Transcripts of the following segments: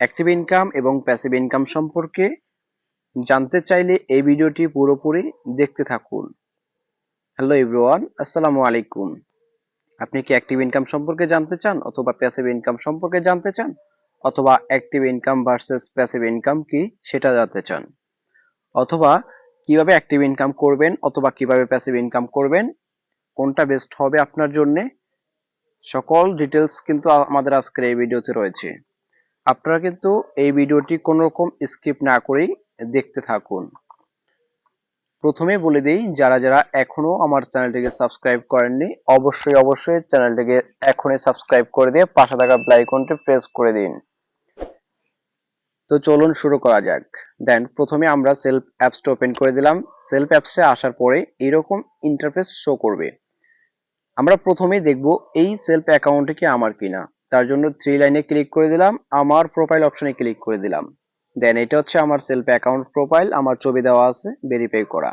Active income এবং passive income সম্পর্কে জানতে চাইলে এই ভিডিওটি পুরোপুরি দেখতে থাকুন। হ্যালো এভরিওয়ান আসসালামু আলাইকুম। আপনি কি অ্যাক্টিভ ইনকাম সম্পর্কে জানতে চান অথবা প্যাসিভ ইনকাম সম্পর্কে জানতে চান? অথবা active income versus passive income কি সেটা জানতে চান? অথবা কীভাবে অ্যাক্টিভ ইনকাম করবেন অথবা কীভাবে প্যাসিভ ইনকাম করবেন? কোনটা বেস্ট হবে আপনার জন্য? সকল ডিটেলস কিন্তু আমাদের আজকের এই ভিডিওতে রয়েছে। আপনারা কিন্তু এই ভিডিওটি কোনো রকম স্কিপ না করেই দেখতে থাকুন। প্রথমে বলে দিই, যারা যারা এখনও আমার চ্যানেলটিকে সাবস্ক্রাইব করেননি, অবশ্যই অবশ্যই চ্যানেলটিকে এখনই সাবস্ক্রাইব করে দিয়ে পাশে থাকা বেল আইকনটি প্রেস করে দিন। তো চলুন শুরু করা যাক। দেন, প্রথমে আমরা সেলফ অ্যাপসটা ওপেন করে দিলাম। সেলফ অ্যাপসে আসার পরে এরকম ইন্টারফেস শো করবে। আমরা প্রথমেই দেখব এই সেলফ অ্যাকাউন্টে কি আমার কিনা। তার জন্য থ্রি লাইনে ক্লিক করে দিলাম, আমার প্রোফাইল অপশনে ক্লিক করে দিলাম। দেন এটা হচ্ছে আমার সেলফ অ্যাকাউন্ট প্রোফাইল আমার ছবি দেওয়া আছে ভেরিফাই করা।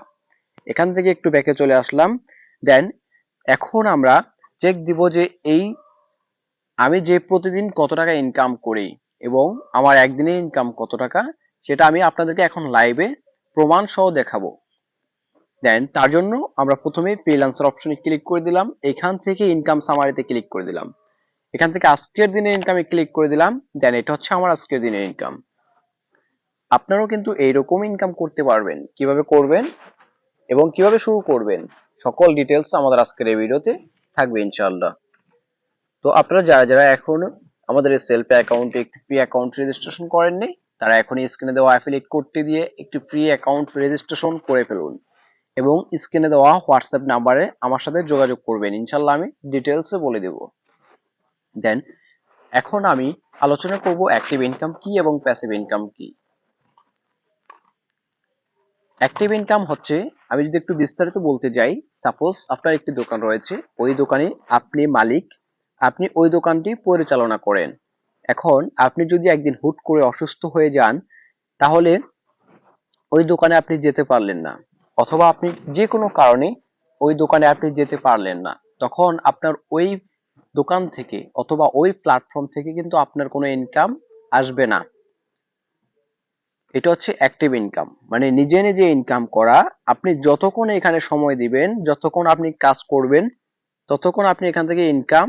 এখান থেকে একটু ব্যাকে চলে আসলাম। দেন এখন আমরা চেক দিব যে এই আমি যে প্রতিদিন কত টাকা ইনকাম করি এবং আমার একদিনে ইনকাম কত টাকা, সেটা আমি আপনাদেরকে এখন লাইভে প্রমাণ সহ দেখাবো। দেন তার জন্য আমরা প্রথমে ফ্রিল্যান্সার অপশনে ক্লিক করে দিলাম, এখান থেকে ইনকাম সামারিতে ক্লিক করে দিলাম। এখান থেকে আজকের দিনের ইনকামে ক্লিক করে দিলাম দেন এটা হচ্ছে আমার আজকের দিনের ইনকাম আপনারাও কিন্তু এইরকম ইনকাম করতে পারবেন। কীভাবে করবেন এবং কীভাবে শুরু করবেন? সকল ডিটেলস আমাদের আজকের এই ভিডিওতে থাকবে ইনশাআল্লাহ। তো আপনারা যারা যারা এখন আমাদের এই সেলফ অ্যাকাউন্টে একটি ফ্রি অ্যাকাউন্ট রেজিস্ট্রেশন করেননি তারা এখনই স্ক্রিনে দেওয়া অ্যাফিলিয়েট কোডটি দিয়ে একটি ফ্রি অ্যাকাউন্ট রেজিস্ট্রেশন করে ফেলুন এবং স্ক্রিনে দেওয়া হোয়াটসঅ্যাপ নাম্বারে আমার সাথে যোগাযোগ করবেন। ইনশাল্লাহ আমি ডিটেলসে বলে দেব। দেন এখন আমি আলোচনা করব অ্যাক্টিভ ইনকাম কি এবং প্যাসিভ ইনকাম কি? অ্যাক্টিভ ইনকাম হচ্ছে, আমি যদি একটু বিস্তারিত বলতে যাই সাপোজ আপনার একটি দোকান রয়েছে, ওই দোকানে আপনি মালিক, আপনি ওই দোকানটি পরিচালনা করেন। এখন আপনি যদি একদিন হুট করে অসুস্থ হয়ে যান, তাহলে ওই দোকানে আপনি যেতে পারলেন না। অথবা আপনি যে কোনো কারণে ওই দোকানে আপনি যেতে পারলেন না। তখন আপনার ওই দোকান থেকে অথবা ওই প্ল্যাটফর্ম থেকে কিন্তু আপনার কোনো ইনকাম আসবে না। এটা হচ্ছে অ্যাক্টিভ ইনকাম মানে নিজে নিজে ইনকাম করা, আপনি যতক্ষণ এখানে সময় দিবেন, যতক্ষণ আপনি কাজ করবেন, ততক্ষণ আপনি এখান থেকে ইনকাম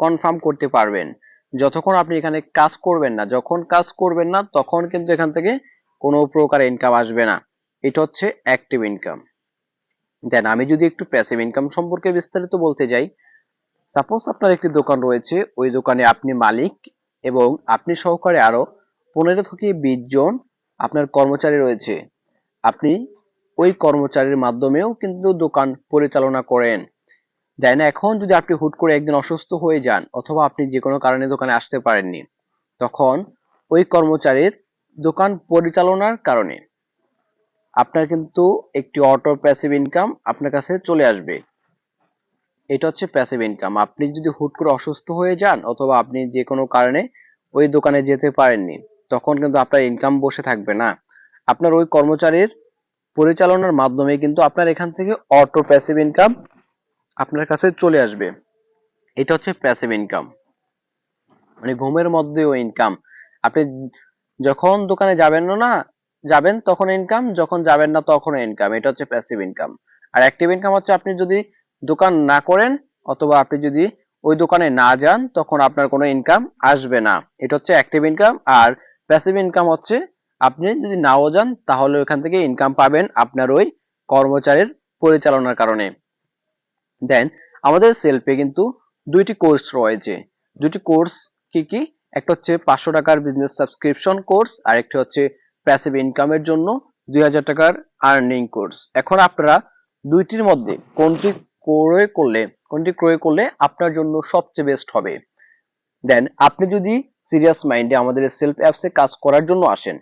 কনফার্ম করতে পারবেন। যতক্ষণ আপনি এখানে কাজ করবেন না, যখন কাজ করবেন না, তখন কিন্তু এখান থেকে কোনো প্রকার ইনকাম আসবে না। এটা হচ্ছে অ্যাক্টিভ ইনকাম দেন আমি যদি একটু প্যাসিভ ইনকাম সম্পর্কে বিস্তারিত বলতে যাই সাপোজ আপনার একটি দোকান রয়েছে, ওই দোকানে আপনি মালিক এবং আপনি সহকারে আরও পনেরো থেকে বিশ জন আপনার কর্মচারী রয়েছে। আপনি ওই কর্মচারীর মাধ্যমেও কিন্তু দোকান পরিচালনা করেন। দেন এখন যদি আপনি হুট করে একদিন অসুস্থ হয়ে যান অথবা আপনি যে কোনো কারণে দোকানে আসতে পারেননি, তখন ওই কর্মচারীর দোকান পরিচালনার কারণে আপনার কিন্তু একটি অটো প্যাসিভ ইনকাম আপনার কাছে চলে আসবে। এটা হচ্ছে প্যাসিভ ইনকাম আপনি যদি হুট করে অসুস্থ হয়ে যান অথবা আপনি যে কোনো কারণে ওই দোকানে যেতে পারেননি, তখন কিন্তু আপনার ইনকাম বসে থাকবে না। আপনার ওই কর্মচারীর পরিচালনার মাধ্যমে কিন্তু আপনার এখান থেকে অটো প্যাসিভ ইনকাম আপনার কাছে চলে আসবে। এটা হচ্ছে প্যাসিভ ইনকাম মানে ঘুমের মধ্যেও ইনকাম আপনি যখন দোকানে যাবেন না, যাবেন তখন ইনকাম যখন যাবেন না তখন ইনকাম এটা হচ্ছে প্যাসিভ ইনকাম আর অ্যাক্টিভ ইনকাম হচ্ছে আপনি যদি দোকান না করেন অথবা আপনি যদি ওই দোকানে না যান, তখন আপনার কোনো ইনকাম আসবে না। এটা হচ্ছে অ্যাক্টিভ ইনকাম আর প্যাসিভ ইনকাম হচ্ছে আপনি যদি নাও যান, তাহলে ওখান থেকে ইনকাম পাবেন আপনার ওই কর্মচারীর পরিচালনার কারণে। দেন আমাদের সেলফে কিন্তু দুইটি কোর্স রয়েছে। দুইটি কোর্স কি কি? একটা হচ্ছে পাঁচশো টাকার বিজনেস সাবস্ক্রিপশন কোর্স আর একটি হচ্ছে প্যাসিভ ইনকামের জন্য দুই হাজার টাকার আর্নিং কোর্স এখন আপনারা দুইটির মধ্যে কোনটি ক্রয় করলে, কোনটি ক্রয় করলে আপনার জন্য সবচেয়ে বেস্ট হবে? দেন আপনি যদি সিরিয়াস মাইন্ডে আমাদের সেলফ অ্যাপসে কাজ করার জন্য আসেন,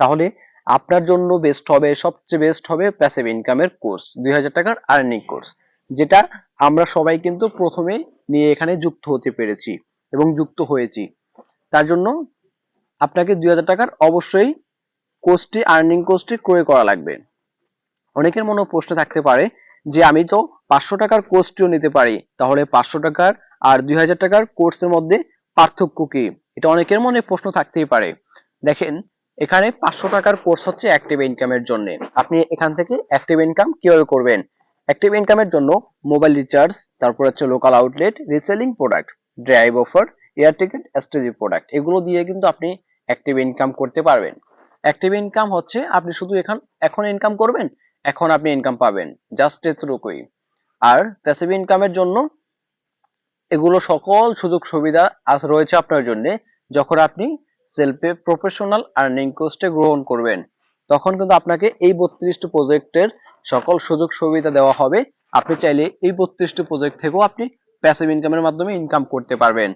তাহলে আপনার জন্য বেস্ট হবে, সবচেয়ে বেস্ট হবে প্যাসিভ ইনকামের কোর্স দুই হাজার টাকার আর্নিং কোর্স যেটা আমরা সবাই কিন্তু প্রথমে নিয়ে এখানে যুক্ত হতে পেরেছি এবং যুক্ত হয়েছি। তার জন্য আপনাকে দুই হাজার টাকার অবশ্যই কোর্সটি আর্নিং কোর্সটি ক্রয় করা লাগবে। অনেকের মনে প্রশ্ন থাকতে পারে যে আমি তো পাঁচশো টাকার কোর্সটিও নিতে পারি, তাহলে পাঁচশো টাকার আর দুই হাজার টাকার কোর্সের মধ্যে পার্থক্য কি? এটা অনেকের মনে প্রশ্ন থাকতেই পারে। দেখেন, এখানে পাঁচশো টাকার কোর্স হচ্ছে অ্যাক্টিভ ইনকামের জন্য। আপনি এখান থেকে অ্যাক্টিভ ইনকাম কীভাবে করবেন? অ্যাক্টিভ ইনকামের জন্য মোবাইল রিচার্জ তারপর হচ্ছে local outlet reselling product drive offer air ticket STG product এগুলো দিয়ে কিন্তু আপনি অ্যাক্টিভ ইনকাম করতে পারবেন। অ্যাক্টিভ ইনকাম হচ্ছে আপনি শুধু এখন এখন ইনকাম করবেন? এখন আপনি ইনকাম পাবেন জাস্ট এতটুকুই। আর প্যাসিভ ইনকামের জন্য এগুলো সকল সুযোগ সুবিধা আজ রয়েছে আপনার জন্য, যখন আপনি সেলফে প্রফেশনাল আর্নিং কোর্সটা গ্রহণ করবেন, তখন কিন্তু আপনাকে এই বত্রিশটি প্রজেক্টের সকল সুযোগ সুবিধা দেওয়া হবে। আপনি চাইলে এই বত্রিশটি প্রজেক্ট থেকেও আপনি প্যাসিভ ইনকামের মাধ্যমে ইনকাম করতে পারবেন।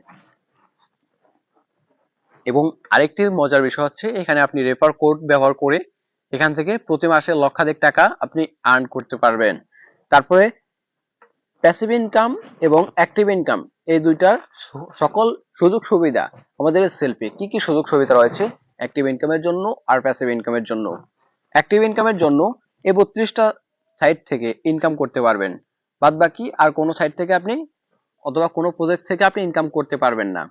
এবং আরেকটি মজার বিষয় হচ্ছে, এখানে আপনি রেফার কোড ব্যবহার করে এখান থেকে প্রতি মাসে লক্ষাধিক টাকা আপনি আর্ন করতে পারবেন। তারপরে প্যাসিভ ইনকাম এবং অ্যাক্টিভ ইনকাম এই দুইটার সকল সুযোগ সুবিধা আমাদের সেলফি কি কি সুযোগ সুবিধা রয়েছে? অ্যাক্টিভ ইনকামের জন্য আর প্যাসিভ ইনকামের জন্য। অ্যাক্টিভ ইনকামের জন্য এই বত্রিশটা সাইট থেকে ইনকাম করতে পারবেন। বাদ বাকি আর কোনো সাইট থেকে আপনি অথবা কোনো প্রজেক্ট থেকে আপনি ইনকাম করতে পারবেন না।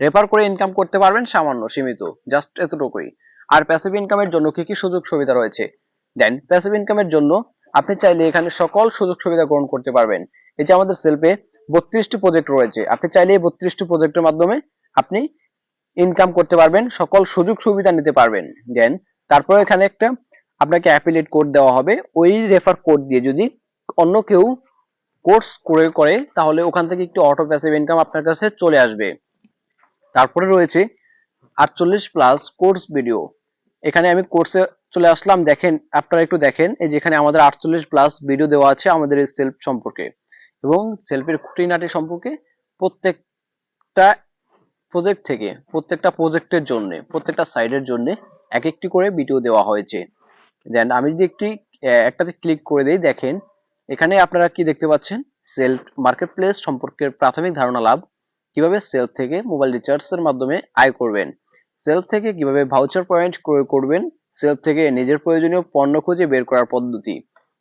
রেফার করে ইনকাম করতে পারবেন সামান্য, সীমিত জাস্ট এতটুকুই। আর প্যাসিভ ইনকামের জন্য কি কি সুযোগ সুবিধা রয়েছে? দেন প্যাসিভ ইনকামের জন্য আপনি চাইলে এখানে সকল সুযোগ সুবিধা গ্রহণ করতে পারবেন। এই যে আমাদের সেলফে বত্রিশটি প্রজেক্ট রয়েছে, আপনি চাইলে এই বত্রিশটি প্রজেক্টের মাধ্যমে আপনি ইনকাম করতে পারবেন, সকল সুযোগ সুবিধা নিতে পারবেন। দেন তারপরে এখানে একটা আপনাকে অ্যাফিলিয়েট কোড দেওয়া হবে। ওই রেফার কোড দিয়ে যদি অন্য কেউ কোর্স করে করে, তাহলে ওখান থেকে একটু অটো প্যাসিভ ইনকাম আপনার কাছে চলে আসবে। তারপরে রয়েছে আটচল্লিশ প্লাস কোর্স ভিডিও এখানে আমি কোর্সে চলে আসলাম, দেখেন, আপনারা একটু দেখেন, এই যেখানে আমাদের আটচল্লিশ প্লাস ভিডিও দেওয়া আছে আমাদের এই সেলফ সম্পর্কে। এবং সেলফের খুঁটিনাটি সম্পর্কে প্রত্যেকটা প্রজেক্ট থেকে, প্রত্যেকটা প্রজেক্টের জন্য, প্রত্যেকটা সাইডের জন্য এক একটি করে ভিডিও দেওয়া হয়েছে। দেন আমি যদি একটি একটাতে ক্লিক করে দেই, দেখেন, এখানে আপনারা কি দেখতে পাচ্ছেন? সেলফ মার্কেট প্লেস সম্পর্কে প্রাথমিক ধারণা লাভ। কীভাবে সেলফ থেকে মোবাইল রিচার্জের মাধ্যমে আয় করবেন? সেলফ থেকে কীভাবে ভাউচার পয়েন্ট ক্রয় করবেন? সেলফ থেকে নিজের প্রয়োজনীয় পণ্য খুঁজে বের করার পদ্ধতি।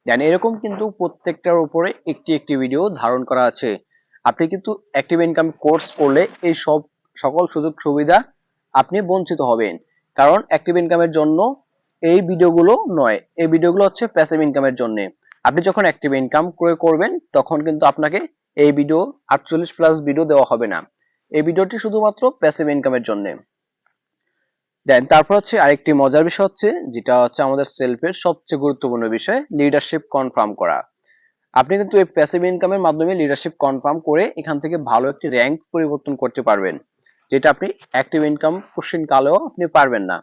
দেন এরকম কিন্তু প্রত্যেকটার উপরে একটি একটি ভিডিও ধারণ করা আছে। আপনি কিন্তু অ্যাক্টিভ ইনকাম কোর্স করলে এই সব সকল সুযোগ সুবিধা আপনি বঞ্চিত হবেন। কারণ অ্যাক্টিভ ইনকামের জন্য এই ভিডিওগুলো নয়। এই ভিডিওগুলো হচ্ছে প্যাসিভ ইনকামের জন্য। আপনি যখন অ্যাক্টিভ ইনকাম ক্রয় করবেন, তখন কিন্তু আপনাকে এই ভিডিও আটচল্লিশ প্লাস ভিডিও দেওয়া হবে না। এই ভিডিওটি শুধুমাত্র প্যাসিভ ইনকামের জন্য। দেন তারপর হচ্ছে আরেকটি মজার বিষয় হচ্ছে, যেটা হচ্ছে আমাদের সেলফের সবচেয়ে গুরুত্বপূর্ণ বিষয় লিডারশিপ কনফার্ম করা। আপনি কিন্তু এই প্যাসিভ ইনকামের মাধ্যমে লিডারশিপ কনফার্ম করে এখান থেকে ভালো একটি র্যাঙ্ক পরিবর্তন করতে পারবেন, যেটা আপনি অ্যাক্টিভ ইনকাম কোশ্চিন কালেও আপনি পারবেন না।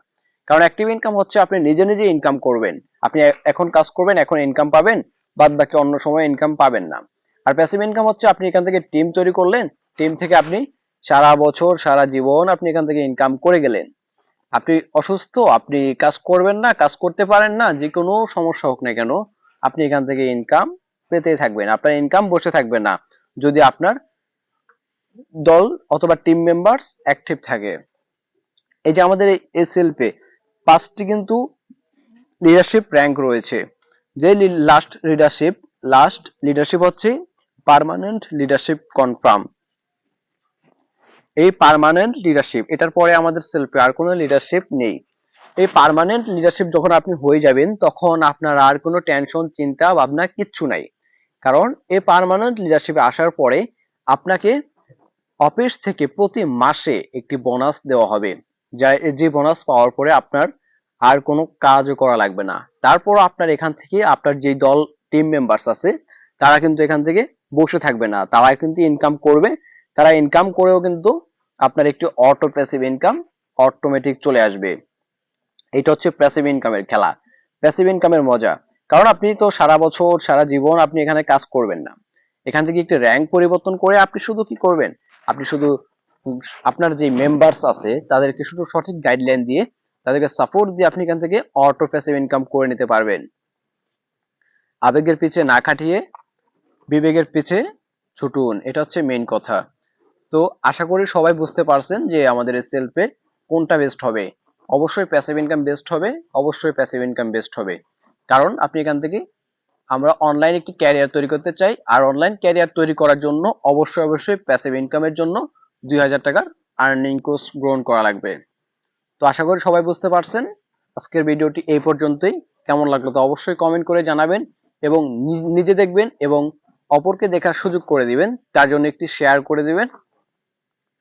কারণ অ্যাক্টিভ ইনকাম হচ্ছে আপনি নিজে নিজে ইনকাম করবেন। আপনি এখন কাজ করবেন, এখন ইনকাম পাবেন, বাদ বাকি অন্য সময় ইনকাম পাবেন না। আর প্যাসিভ ইনকাম হচ্ছে আপনি এখান থেকে টিম তৈরি করলেন টিম থেকে আপনি সারা বছর, সারা জীবন আপনি এখান থেকে ইনকাম করে গেলেন। আপনি অসুস্থ, আপনি কাজ করবেন না, কাজ করতে পারেন না, যে কোনো সমস্যা হোক না কেন, আপনি এখান থেকে ইনকাম পেতে থাকবেন। আপনার ইনকাম বসে থাকবে না। যদি আপনার দল অথবা টিম মেম্বার্স অ্যাক্টিভ থাকে। এই যে আমাদের এই সেলফে পাঁচটি কিন্তু লিডারশিপ র্যাঙ্ক রয়েছে। যে লাস্ট লিডারশিপ লাস্ট লিডারশিপ হচ্ছে পার্মানেন্ট লিডারশিপ কনফার্ম এই পার্মানেন্ট লিডারশিপ এটার পরে আমাদের সেলফে আর কোনো লিডারশিপ নেই। এই পার্মানেন্ট লিডারশিপ যখন আপনি হয়ে যাবেন, তখন আপনার আর কোনো টেনশন চিন্তা, ভাবনা কিচ্ছু নাই। কারণ এই পার্মানেন্ট লিডারশিপে আসার পরে আপনাকে অফিস থেকে প্রতি মাসে একটি বোনাস দেওয়া হবে। যা, যে বোনাস পাওয়ার পরে আপনার আর কোনো কাজও করা লাগবে না। তারপর আপনার এখান থেকে, আপনার যে দল টিম মেম্বার্স আছে, তারা কিন্তু এখান থেকে বসে থাকবে না। তারা কিন্তু ইনকাম করবে তারা ইনকাম করেও কিন্তু আপনার একটি অটো প্যাসিভ ইনকাম অটোমেটিক চলে আসবে। এটা হচ্ছে প্যাসিভ ইনকামের খেলা। প্যাসিভ ইনকামের মজা। কারণ আপনি তো সারা বছর, সারা জীবন আপনি এখানে কাজ করবেন না। এখান থেকে একটি র্যাঙ্ক পরিবর্তন করে আপনি শুধু কি করবেন? আপনি শুধু, আপনার যে মেম্বার্স আছে, তাদেরকে শুধু সঠিক গাইডলাইন দিয়ে, তাদেরকে সাপোর্ট দিয়ে আপনি এখান থেকে অটো প্যাসিভ ইনকাম করে নিতে পারবেন। আবেগের পিছে না খাটিয়ে, বিবেকের পিছে ছুটুন। এটা হচ্ছে মেইন কথা। তো আশা করি সবাই বুঝতে পারছেন যে আমাদের সেলফে কোনটা বেস্ট হবে। অবশ্যই প্যাসিভ ইনকাম বেস্ট হবে, অবশ্যই প্যাসিভ ইনকাম বেস্ট হবে। কারণ আপনি এখান থেকে আমরা অনলাইন একটি ক্যারিয়ার তৈরি করতে চাই, আর অনলাইন ক্যারিয়ার তৈরি করার জন্য অবশ্যই অবশ্যই প্যাসিভ ইনকামের জন্য দুই হাজার টাকার আর্নিং কোর্স গ্রহণ করা লাগবে। তো আশা করি সবাই বুঝতে পারছেন। আজকের ভিডিওটি এই পর্যন্তই। কেমন লাগল তো অবশ্যই কমেন্ট করে জানাবেন এবং নিজে দেখবেন এবং অপরকে দেখার সুযোগ করে দিবেন। তার জন্য একটি শেয়ার করে দিবেন।